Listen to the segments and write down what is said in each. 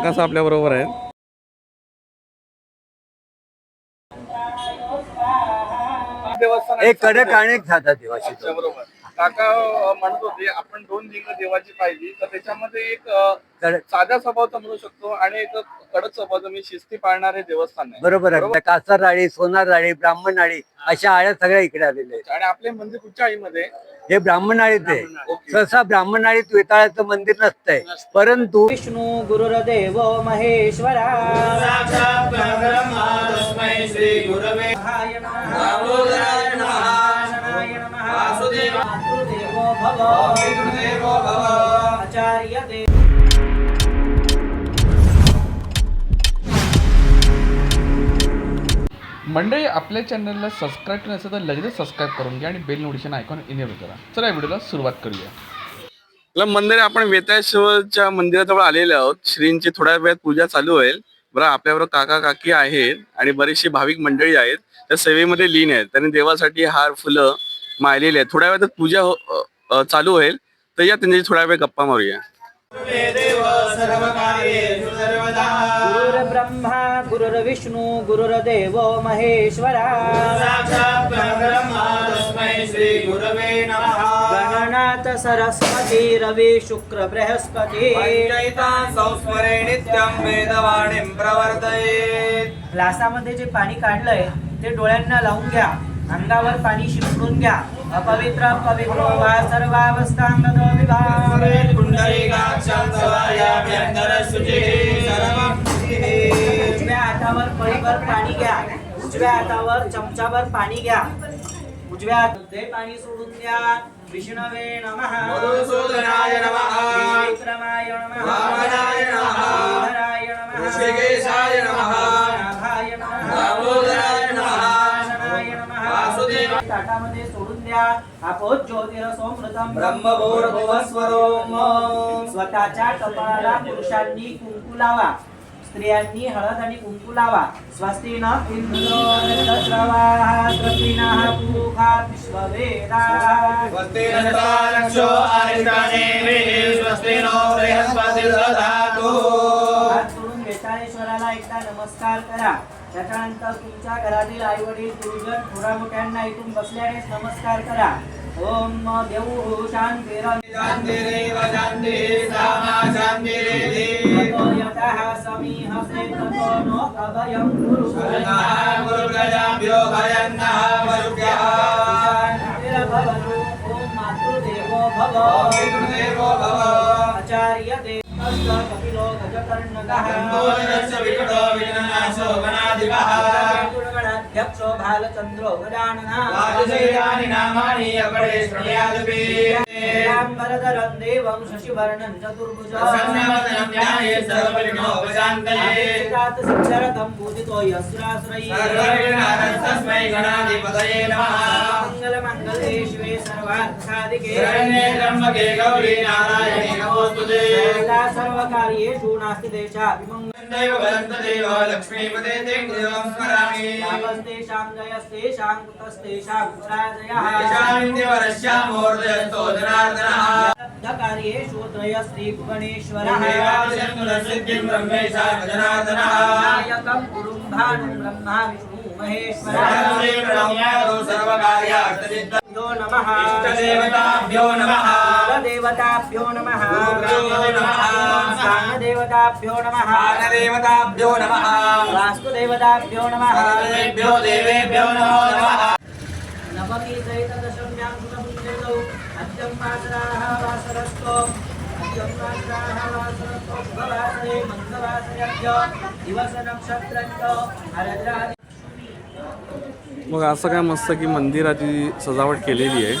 कसं आपल्या बरोबर आहे एक कडक आणि एक साधा देवाशी बरोबर. काका म्हणत होते आपण दोन लिंग देवाची पाहिजे तर त्याच्यामध्ये एक साध्या स्वभावाचा म्हणू शकतो आणि एक कडक स्वभावाचं मी शिस्ती पाळणारे देवस्थान आहे. बरोबर आहे. कासार राळी सोनार राळी ब्राह्मण राळी अशा आळ्या सगळ्या इकडे आलेल्या आहेत. आणि आपले मंदिर कुठच्या आईमध्ये? हे ब्राह्मण नाळीत आहे. सहसा ब्राह्मण नाळीत वेताळाचं मंदिर नसतंय. परंतु विष्णू गुरुर्देव महेश्वरा. भव. आचार्य देव मंडळी आपल्या चॅनलला सबस्क्राईब केलं नसेल तर लगेच सबस्क्राईब करून घ्या आणि बेल नोटिफिकेशन आयकॉन इनेबल करा. चला या व्हिडिओला सुरुवात करूया. आपलं मंदिर आपण वेताळेश्वरच्या मंदिराजवळ आलेले आहोत. श्रींची थोड्या वेळात पूजा चालू होईल. बरं आपल्याबरोबर काका काकी आहेत आणि बरीचशी भाविक मंडळी आहेत. त्या सेवेमध्ये लीन आहेत. त्यांनी देवासाठी हार फुलं मायलेली आहेत थोड्या वेळात पूजा हो- अ, चालू होईल. तर या त्यांची थोड्या वेळ गप्पा मारूया. गुरुर्ब्रह्मा गुरुर्विष्णू गुरुर्देव महेश्वरा. गणनाथ सरस्वती रवी शुक्र बृहस्पती. संस्मरे नित्यं वेदवाणीं प्रवर्तयेत्. ग्लासामध्ये जे पाणी काढलंय ते डोळ्यांना लावून घ्या. अंगावर पाणी शिंपडून घ्या. अपवित्र पवित्रो वा सर्वावस्थांगतो शुचिः उजव्या हातावर पळीभर पाणी घ्या. उजव्या हातावर चमचाभर पाणी घ्या. उजव्या हातात पाणी सोडून द्या. विष्णवे नमः. मधुसूदनाय नमः. विक्रमाय नमः. वामनाय नमः. श्रीधराय नमः. ऋषिकेशाय नमः. नाभाय नमः. दामोदराय नमः. नमः वासुदेव. ताटामध्ये सोडून द्या. अपोत ज्योतिरसोमृतम ब्रह्मभूर्भुवस्वरोम स्वतःच्या कपाळाला पुरुषांनी कुंकू लावा. स्त्रियांनी हळद आणि कुंकू लावा. स्वस्ती न इंद्रो वृद्धश्रवाः स्वस्तिनः पूषा विश्ववेदाः स्वस्ति नस्तारक्षो आरिष्टानेमिः स्वस्ति नो बृहस्पतिर्दधातु. हात जोडून वेताळेश्वराला एकदा नमस्कार करा. त्याच्यानंतर तुमच्या घरातील आई वडील गुरुजन थोडा मोठ्यांना इथून बसल्यानेच नमस्कार करा. ओम देऊ भव आचार्य देवस्य कपिलो गजकर्णकः। అధ్యక్షో బాలచంద్రో గజాననాని నామాని అపడేశ్వర్యాదుపి రంబరధరం దేవం శశివర్ణం చతుర్భుజం ధ్యాయే సర్వలినో నాస్తి దేశాభిమ नमोऽस्तुते सर्वदा सर्वकार्येषु नास्ति देशाभिमङ्गलम् दैव वदन्तदेव लक्ष्मीपते ते देवं स्मरामि तापस्तेषां जयस्तेषां कुतस्तेषां पराजयः यशान्त्यवरश्यामोर्दयस्तो जनार्दनः लब्धकार्येषु त्रय श्रीभुवनेश्वरः देवादिशङ्कुलसिद्धिं ब्रह्मेशा जनार्दनः नायकं गुरुं भानुं ब्रह्मा विष्णु महेश्वरः सर्वश्री प्रणम्यादो सर्वकार्यार्थसिद्ध यो नमः इष्टदेवताभ्यो नमः देवताभ्यो नमः गुरुभ्यो नमः देवताभ्यो नमः देवताभ्यो नमः वास्तुदेवताभ्यो नमः सर्वेभ्यो देवेभ्यो नमो नमः नवमी चैतदशम्यां शुभपुण्यतौ अद्यं वासराः वासरस्तो अद्यं मग असं काय मस्त की मंदिराची सजावट केलेली आहे.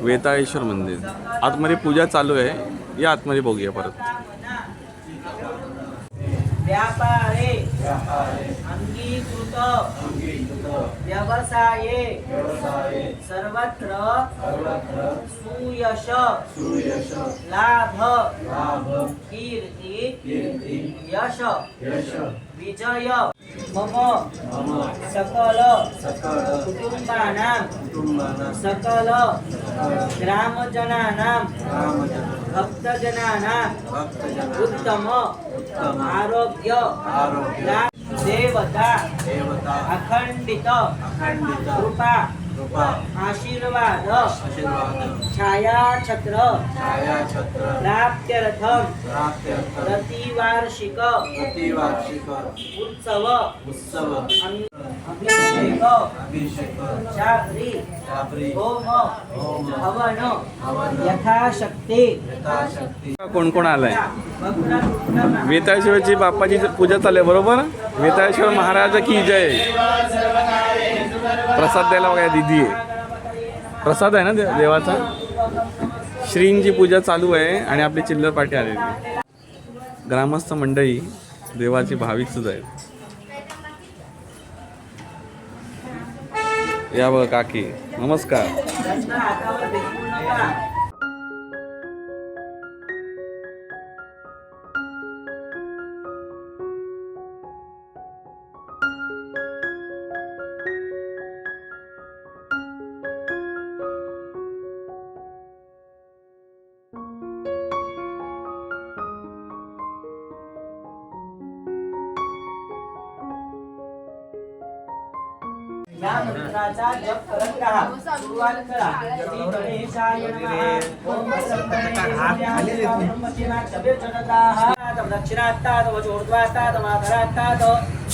वेताळेश्वर मंदिर. आतमध्ये पूजा चालू आहे. या आतमध्ये बघूया परत. व्यापारे. अंगीकृत व्यवसाये. सर्वत्र सुयश. लाभ. कीर्ती. यश. विजय. मम सकल कुटुंबानां सकल ग्रामजनानां भक्तजनानां उत्तम आरोग्य देवता अखंडित कृपा आशीर्वाद। छायाछत्र। प्राप्त्यर्थम। प्रतिवार्षिक। उत्सव। अं- अभिषेक। होम। हवन। यथाशक्ती। कोण कोण आलाय? वेताळेश्वरची बाप्पाची पूजा चालू आहे बरोबर? वेताळेश्वर महाराज की जय। प्रसाद द्यायला बघा दिदी आहे. प्रसाद आहे ना देवाचा? श्रींची पूजा चालू आहे आणि आपली चिल्लर पाठी आलेली ग्रामस्थ मंडळी देवाची भाविक सुद्धा आहेत. या बघा काकी. नमस्कार. मंत्राचा जप करत राहा सुरुवात करा श्री गणेशाय नमः ओम संगणेशाय ब्रह्मचिना चबे चनदाः दक्षिणात्तात् वचोर्ध्वात्तात् मातरात्तात्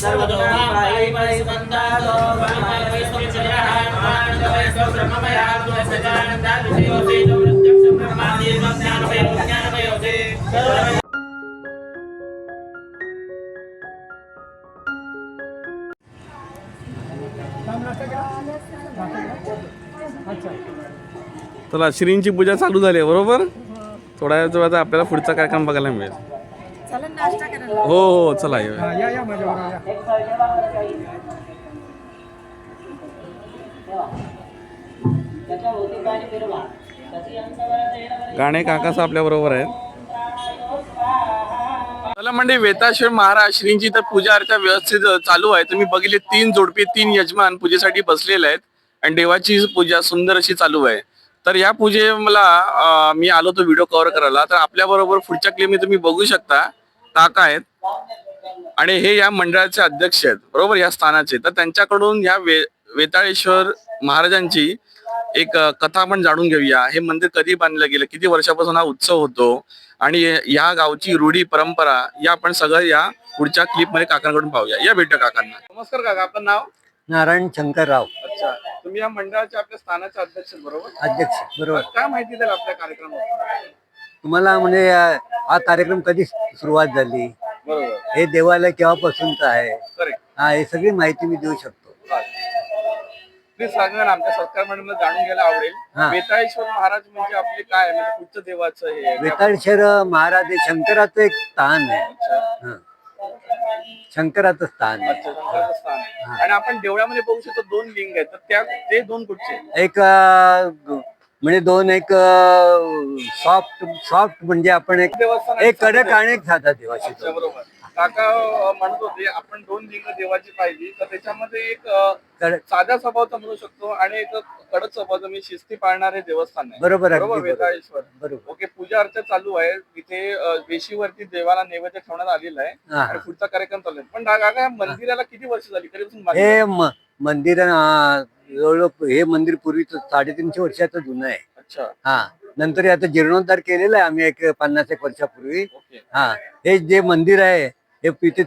सर्वदोमाय मय बन्दात् ब्रह्माय स्वचनः चला श्रींची पूजा चालू झाली आहे बरोबर? थोड्या वेळात आता आपल्याला पुढचा कार्यक्रम बघायला मिळेल. हो हो चला गाणे काकास आपल्या बरोबर आहेत. चला म्हणजे वेताश्वर महाराज श्रींची तर पूजा अर्चा व्यवस्थित चालू आहे. तुम्ही बघितले तीन जोडपे तीन यजमान पूजेसाठी बसलेले आहेत. आणि देवाची पूजा सुंदर अशी चालू आहे. तर या पूजे मला मी आलो तो व्हिडिओ कव्हर करायला. तर आपल्या बरोबर पुढच्या क्लिप तुम्ही बघू शकता काका आहेत. आणि हे या मंडळाचे अध्यक्ष आहेत. बरोबर? या स्थानाचे. तर त्यांच्याकडून या वे वेताळेश्वर महाराजांची एक कथा आपण जाणून घेऊया. हे मंदिर कधी बांधलं गेलं? किती वर्षापासून हा उत्सव होतो? आणि या गावची रूढी परंपरा या आपण सगळं या पुढच्या क्लिपमध्ये काकांकडून पाहूया. या भेटूया काकांना. नमस्कार काका. आपलं नाव? नारायण शंकरराव. अच्छा. तुम्ही या मंडळाच्या आपल्या स्थानाचे अध्यक्ष बरोबर? अध्यक्ष बरोबर. काय माहिती द्याल आपल्या कार्यक्रमात? तुम्हाला म्हणजे अं, हा कार्यक्रम कधी सुरुवात झाली? बरोबर. हे देवालय केव्हापासूनच आहे? करेक्ट हा हे सगळी माहिती मी देऊ शकतो. प्लीज सांगा ना आमच्या सत्कार मंडळ जाणून घ्यायला आवडेल. हा. वेताळेश्वर महाराज म्हणजे आपले काय? म्हणजे पुढचं देवाचं हे आहे. वेताळेश्वर महाराज हे शंकराचं एक स्थान आहे. हा. शंकराचं स्थान. आहे अच्छा, शंकराचं स्थान. आहे. आणि आपण देवळामध्ये बघू शकतो दोन लिंग आहेत. तर त्या ते दोन कुठचे? एक अं, ग- म्हणजे दोन एक सॉफ्ट सॉफ्ट म्हणजे आपण एक देवस्थान आणि एक कडक आणि एक साधा देवाशी अच्छा, बरोबर. काका म्हणत होते आपण दोन लिंग देवाची पाहिजे तर त्याच्यामध्ये एक साध्या स्वभावाचा म्हणू शकतो आणि एक कडक स्वभावाचं मी शिस्ती पाळणारे देवस्थान आहे. बरोबर अगदी बरोबर बरोबर. ओके पूजा अर्चा चालू आहे. तिथे वेशीवरती देवाला नैवेद्य ठेवण्यात आलेला आहे. आणि पुढचा कार्यक्रम चालू आहे. पण काका मंदिराला किती वर्ष झाली? कधीपासून? हे मंदिर जवळजवळ हे मंदिर पूर्वीच साडेतीनशे वर्षाचं जुनं आहे. अच्छा. हा. नंतर आता जीर्णोद्धार केलेला आहे आम्ही एक पन्नास एक वर्षापूर्वी. हा. हे जे मंदिर आहे हे इथे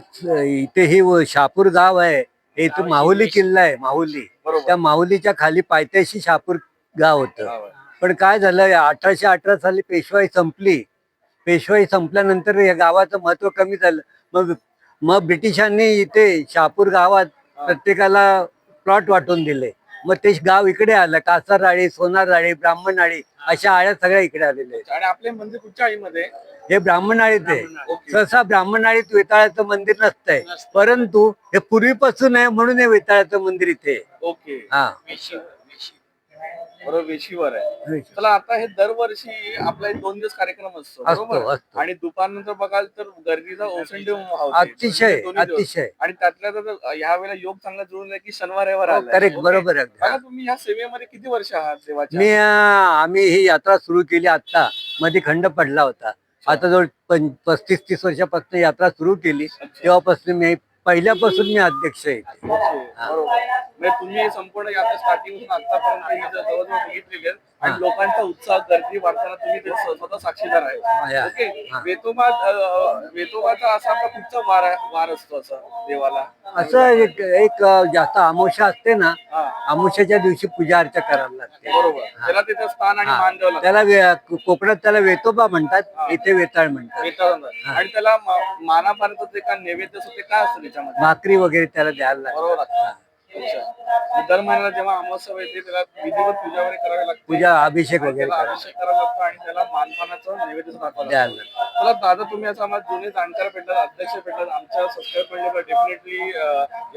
इथे ही शहापूर गाव आहे. हे इथं माहुली किल्ला आहे माहुली. त्या माहुलीच्या खाली पायथ्याशी शहापूर गाव होतं. पण काय झालं अठराशे अठरा साली पेशवाई संपली. पेशवाई संपल्यानंतर या गावाचं महत्त्व कमी झालं. मग मग ब्रिटिशांनी इथे शहापूर गावात प्रत्येकाला प्लॉट वाटून दिले. मग ते गाव इकडे आलं कासारराळी सोनारराळी ब्राह्मणराळी अशा आळ्या सगळ्या इकडे आलेल्या आहेत. आणि आपले मंदिर कुठच्या आईमध्ये? हे ब्राह्मणराळीत आहे. सहसा ब्राह्मणराळीत वेताळाचं मंदिर नसतंय. परंतु हे पूर्वीपासून आहे म्हणून हे वेताळाचं मंदिर इथे. ओके. हा. बरोबर वेशीवर आहे. चला आता हे दरवर्षी आपला एक दोन दिवस कार्यक्रम असतो बरोबर असतो. आणि दुपारनंतर बघाल तर गर्दीचा ओसंडी. अतिशय दोन्ही दिवस. अतिशय आणि त्यातल्या त्यात ह्या वेळेला योग चांगला जुळून आहे की शनिवार रविवार हो, आलाय. Correct okay. बरोबर आहे आता तुम्ही ह्या सेवेमध्ये किती वर्ष आहात देवाच्या मी अं, आम्ही ही यात्रा सुरू केली आता मध्ये खंड पडला होता आता जवळ पस्तीस तीस वर्षापासून यात्रा सुरू केली तेव्हापासून मी पहिल्यापासून मी अध्यक्ष आहे. म्हणजे तुम्ही संपूर्ण यात्रा स्टार्टिंग आतापर्यंत जवळजवळ बघितलेली आहे आणि. लोकांचा उत्साह गर्दी वाढताना तुम्ही ते स्व- स्वतः साक्षीदार आहे. ओके. वेतोबा वेतोबाचा असा आपला कुठचा वार वार असतो असा देवाला? असं एक एक जास्त अमावस्या असते ना अमावस्याच्या दिवशी पूजा अर्चा करायला लागते. बरोबर. त्याला तिथे स्थान आणि. मान द्यावं त्याला वे- कोकणात त्याला वेतोबा म्हणतात इथे वेताळ म्हणतात. आणि त्याला मानापर्यंत जे काय नैवेद्य असतो ते काय असतं भाकरी वगैरे त्याला द्यायला लागतात. अच्छा दर महिन्याला जेव्हा अमावस्या येते त्याला विधिवत पूजा वगैरे करावी लागते. पूजा अभिषेक वगैरे त्याला अभिषेक करावा लागतो आणि त्याला मानपानाचं नैवेद्य दाखवावं द्यायला लागतं. मला दादा तुम्ही असं आम्हाला जुने जाणकार भेटतात अध्यक्ष भेटतात आमच्या सबस्क्राईब म्हणजे डेफिनेटली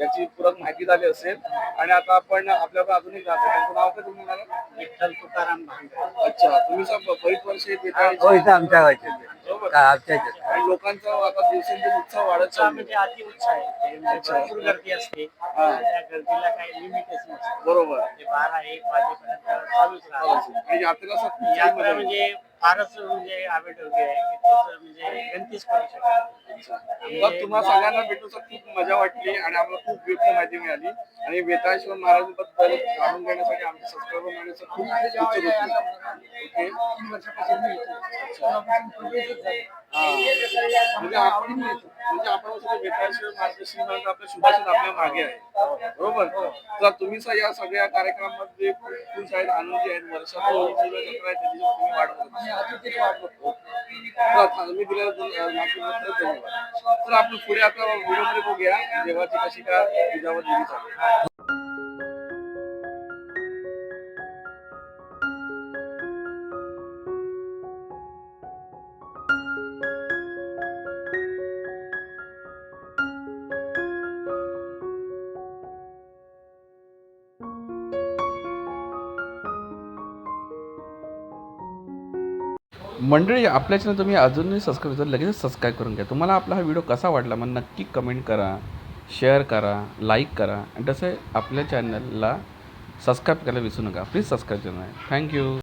याची पूरक माहिती झाली असेल. आणि आता आपण आपल्याकडे अजून एक जातो त्यांचं नाव काय तुम्ही म्हणाला विठ्ठल तुकाराम भांडे अच्छा तुम्ही सब बरीच वर्ष येत येता हो इथं आमच्या गावचे बरोबर. का आमच्या ह्याच्यात. आणि लोकांचा आता दिवसेंदिवस उत्साह वाढत उत्साह चालला म्हणजे अति उत्साह आहे. ते म्हणजे भरपूर गर्दी असते. हा. त्या गर्दीला काही लिमिटच नसतं बरोबर. ते बारा एक वाजेपर्यंत चालूच राहतं आणि खूप यात्रा. म्हणजे फारच म्हणजे आवेट वगैरे आहे की त्याचं म्हणजे गणतीच करू शकत तर तुम्हाला सगळ्यांना भेटून सर खूप मजा वाटली आणि आम्हाला खूप उपयुक्त माहिती मिळाली. आणि वेताळेश्वर महाराजांबद्दल जाणून घेण्यासाठी आमचे सबस्क्रायबर मिळण्याचं खूप उत्सुक होते. ओके. हा. म्हणजे आपण म्हणजे आपण श्री महाराज आपल्या आपल्या मागे आहे. बरोबर? तर तुम्ही सर या सगळ्या कार्यक्रमामध्ये खूप खुश आहेत आनंदी आहेत. वर्षातून जी जत्रा आहे त्याची तुम्ही वाट बघत तर आता मी दिलेला धन्यवाद. तर आपण पुढे आता व्हिडिओमध्ये बघूया. देवाची कशी काय पूजावर दिली जाते. मंडळी आपल्या चॅनल तुम्ही अजूनही सबस्क्राईब तर लगेच सबस्क्राईब करून घ्या. तुम्हाला आपला हा व्हिडिओ कसा वाटला मग नक्की कमेंट करा शेअर करा लाईक करा. आणि तसं आपल्या चॅनलला सबस्क्राईब करायला विसरू नका. प्लीज सबस्क्राईब करा थँक्यू